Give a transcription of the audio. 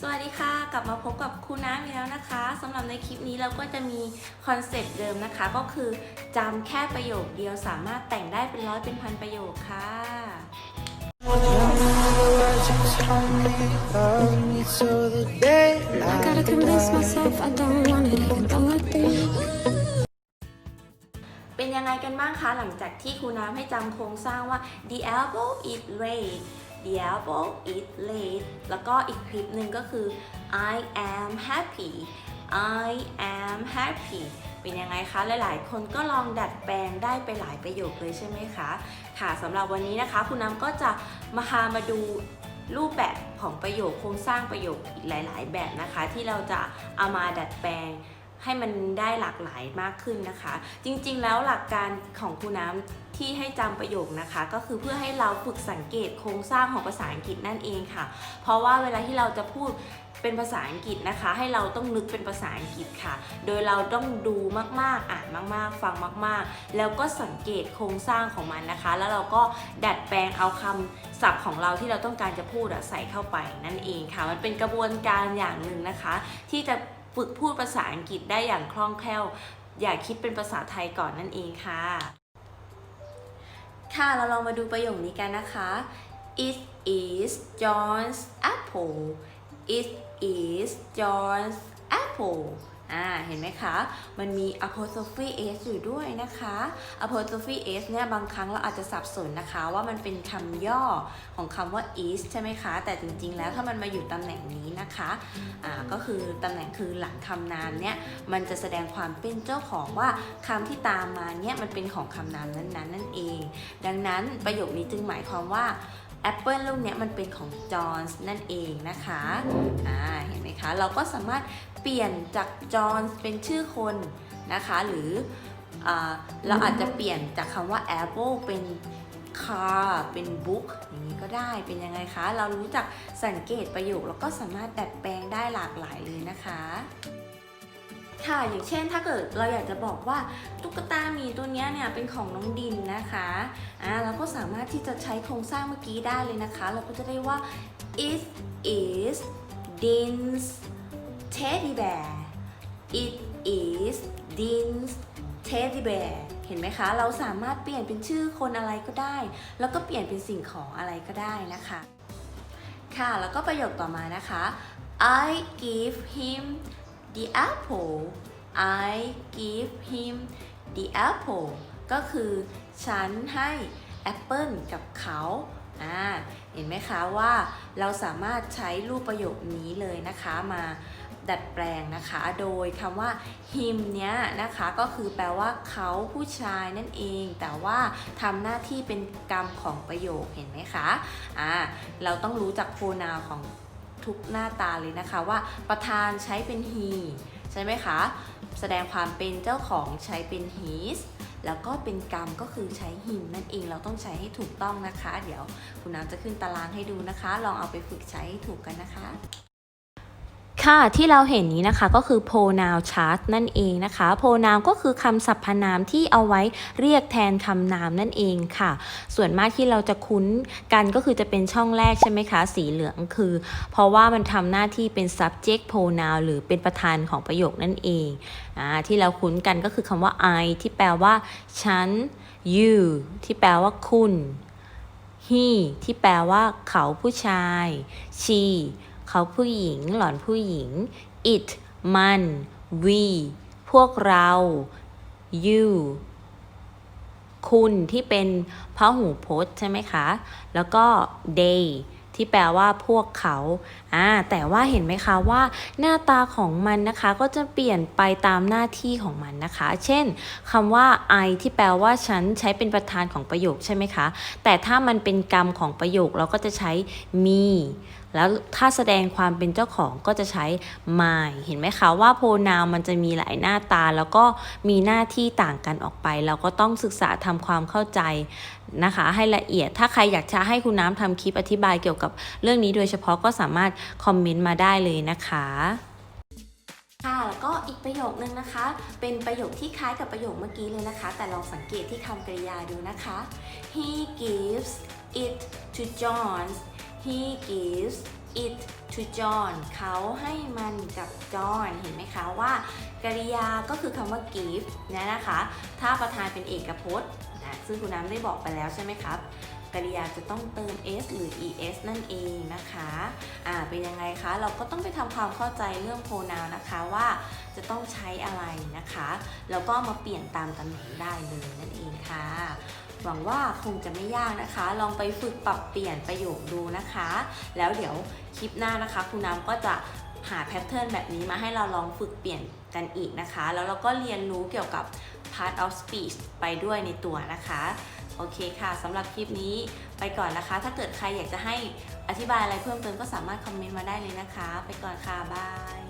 สวัสดีค่ะ กลับมาพบกับครูน้ำอีกแล้วนะคะสำหรับในคลิปนี้เราก็จะมีคอนเซปต์เดิมนะคะ ก็คือจำแค่ประโยคเดียวสามารถแต่งได้เป็นร้อยเป็นพันประโยคค่ะ I gotta convince myself I don't want it, even though I do. เป็นยังไงกันบ้างคะ หลังจากที่ครูน้ำให้จำโครงสร้างว่า the apple is red the apple is red แล้วก็อีกคลิปหนึ่งก็คือ I am happy I am happy เป็นยังไงคะ หลายๆ คนก็ลองดัดแปลงได้ไปหลายประโยคเลยใช่ไหมคะ ค่ะสำหรับวันนี้นะคะคุณน้ำก็จะมาพามาดูรูปแบบของประโยคโครงสร้างประโยคอีกหลาย ๆ แบบนะคะ ที่เราจะเอามาดัดแปลง ให้มันได้หลากหลายมากขึ้นนะคะ จริงๆ แล้วหลักการของครูน้ำที่ให้จำประโยคนะคะ ก็คือเพื่อให้เราฝึกสังเกตโครงสร้างของภาษาอังกฤษนั่นเองค่ะ เพราะว่าเวลาที่เราจะพูดเป็นภาษาอังกฤษนะคะ ให้เราต้องนึกเป็นภาษาอังกฤษค่ะ โดยเราต้องดูมากๆ อ่านมากๆ ฟังมากๆ แล้วก็สังเกตโครงสร้างของมันนะคะ แล้วเราก็ดัดแปลงเอาคำศัพท์ของเราที่เราต้องการจะพูดใส่เข้าไปนั่นเองค่ะ มันเป็นกระบวนการอย่างหนึ่งนะคะ ที่จะ ฝึกพูดภาษาอังกฤษได้อย่างคล่องแคล่ว อย่าคิดเป็นภาษาไทยก่อนนั่นเองค่ะ ค่ะเราลองมาดูประโยคนี้กันนะคะ It is John's apple It is John's apple อ่าเห็นไหมคะ มันมี apostrophe s อยู่ด้วยนะคะ apostrophe s เนี่ยบางครั้งเราอาจจะสับสนนะคะ ว่ามันเป็นคำย่อของคำว่า is ใช่ไหมคะ แต่จริงๆแล้วถ้ามันมาอยู่ตำแหน่งนี้นะคะอ่าก็คือตำแหน่งคือหลังคำนามเนี่ยมันจะแสดงความเป็นเจ้าของว่าคำที่ตามมาเนี่ยมันเป็นของคำนามนั้นๆนั่นเอง ดังนั้นประโยคนี้จึงหมายความว่า แอปเปิลลูกนี้มันเป็นของจอห์นส์นั่นเองนะคะอ่าเห็นไหมคะ เราก็สามารถเปลี่ยนจากจอห์นส์เป็นชื่อคนนะคะ หรืออเราอาจจะเปลี่ยนจากคำว่า apple เป็น car เป็น book อย่างนี้ก็ได้เป็นยังไงคะ เรารู้จักสังเกตประโยคแล้วก็สามารถดัดแปลงได้หลากหลายเลยนะคะ ค่ะ อย่างเช่นถ้าเกิดเราอยากจะบอกว่าตุ๊กตาหมีตัวนี้เนี่ยเป็นของน้องดินนะคะอ่าเราก็สามารถที่จะใช้โครงสร้างเมื่อกี้ได้เลยนะคะ เราก็จะได้ว่า it is Din's teddy bear it is Din's teddy bear เห็นไหมคะ เราสามารถเปลี่ยนเป็นชื่อคนอะไรก็ได้ แล้วก็เปลี่ยนเป็นสิ่งของอะไรก็ได้นะคะ ค่ะ แล้วก็ประโยคต่อมานะคะ I give him the apple I give him the apple ก็คือฉันให้แอปเปิลกับเขาอ่าเห็นไหมคะว่าเราสามารถใช้รูปประโยคนี้เลยนะคะมาดัดแปลงนะคะ โดยคำว่า him เนี้ยนะคะก็คือแปลว่าเขาผู้ชายนั่นเอง แต่ว่าทำหน้าที่เป็นกรรมของประโยคเห็นไหมคะอ่าเราต้องรู้จักโพนาของ ทุกหน้าตาเลยนะคะว่าประธานใช้เป็น he ใช่ไหมคะ แสดงความเป็นเจ้าของใช้เป็น his แล้วก็เป็นกรรมก็คือใช้ him นั่นเองเราต้องใช้ให้ถูกต้องนะคะ เดี๋ยวคุณน้ำจะขึ้นตารางให้ดูนะคะ ลองเอาไปฝึกใช้ให้ถูกกันนะคะ ค่ะที่เราเห็นนี้นะคะก็คือ pronoun chart นั่นเองนะคะ pronoun ก็คือคำสรรพนามที่เอาไว้เรียกแทนคำนามนั่นเองค่ะ ส่วนมากที่เราจะคุ้นกันก็คือจะเป็นช่องแรกใช่ไหมคะ สีเหลืองคือ เพราะว่ามันทำหน้าที่เป็น subject pronoun หรือเป็นประธานของประโยคนั่นเองอที่เราคุ้นกันก็คือคำว่า I ที่แปลว่าฉัน you ที่แปลว่าคุณ he ที่แปลว่าเขาผู้ชาย she เขาผู้หญิง หล่อนผู้หญิง it มัน we พวกเรา you คุณที่เป็นพหูพจน์ใช่ไหมคะ แล้วก็ they ที่แปลว่าพวกเขา อ่า แต่ว่าเห็นไหมคะว่าหน้าตาของมันนะคะก็จะเปลี่ยนไปตามหน้าที่ของมันนะคะ เช่นคำว่า I ที่แปลว่าฉันใช้เป็นประธานของประโยคใช่ไหมคะ แต่ถ้ามันเป็นกรรมของประโยคเราก็จะใช้ me แล้วถ้าแสดงความเป็นเจ้าของก็จะใช้ my เห็นไหมคะว่าโพนาวมันจะมีหลายหน้าตา แล้วก็มีหน้าที่ต่างกันออกไป เราก็ต้องศึกษาทำความเข้าใจนะคะ ให้ละเอียดถ้าใครอยากจะให้คุณน้ำทำคลิปอธิบายเกี่ยวกับเรื่องนี้โดยเฉพาะก็สามารถคอมเมนต์มาได้เลยนะคะค่ะแล้วก็อีกประโยคนึงนะคะ เป็นประโยคที่คล้ายกับประโยคเมื่อกี้เลยนะคะ แต่ลองสังเกตที่คำกริยาดูนะคะ he gives it to John he gives it to John เขาให้มันกับ John เห็นไหมคะว่ากริยาก็คือคำว่า give นะนะคะ ถ้าประธานเป็นเอกพจน์นะซึ่งคุณน้ำได้บอกไปแล้วใช่ไหมครับ กริยาจะต้องเติม s หรือ es นั่นเองนะคะอ่าเป็นยังไงคะ เราก็ต้องไปทำความเข้าใจเรื่อง pronoun นะคะว่าจะต้องใช้อะไรนะคะ แล้วก็มาเปลี่ยนตามตำแหน่งได้เลยนั่นเองค่ะ หวังว่าคงจะไม่ยากนะคะ ลองไปฝึกปรับเปลี่ยนประโยคดูนะคะ แล้วเดี๋ยวคลิปหน้านะคะคุณน้ำก็จะหาแพทเทิร์นแบบนี้มาให้เราลองฝึกเปลี่ยน กันอีกนะคะ แล้วเราก็เรียนรู้เกี่ยวกับ part of speech ไปด้วยในตัวนะคะ โอเคค่ะสำหรับคลิปนี้ไปก่อนนะคะ ถ้าเกิดใครอยากจะให้อธิบายอะไรเพิ่มเติมก็สามารถคอมเมนต์มาได้เลยนะคะ ไปก่อนค่ะ บาย